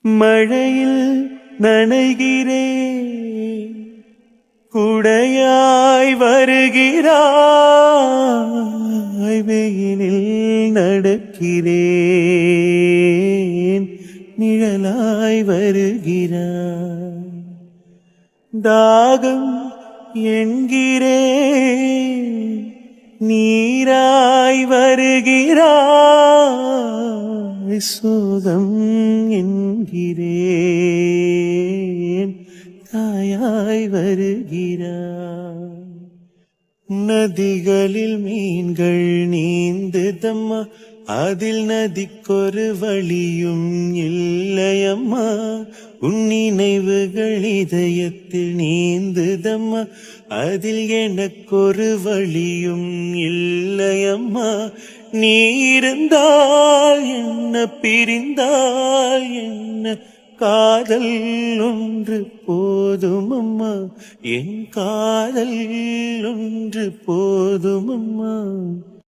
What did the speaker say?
மழையில் நனைகிறே. குடையாய் வருகிறாய் வெயிலில் நடக்கிறேன். நிழலாய் வருகிறாய். தாகம் என்கிறேன். நீராய் வருகிறாய். சோகம் என்கிறேன். தாயாய் வருகிறார் நதிகளில் மீன்கள் நீந்துதம்மா. அதில் நதிக்கொரு வழியும் இல்லையம்மா. உன் நினைவுகள் இதயத்தில் நீந்துதம்மா. அதில் எனக்கொரு வழியும் இல்லையம்மா. நீ இருந்தால் என்ன பிரிந்தால் என்ன காதல் ஒன்று போதும் அம்மா என் காதல் ஒன்று போதும் அம்மா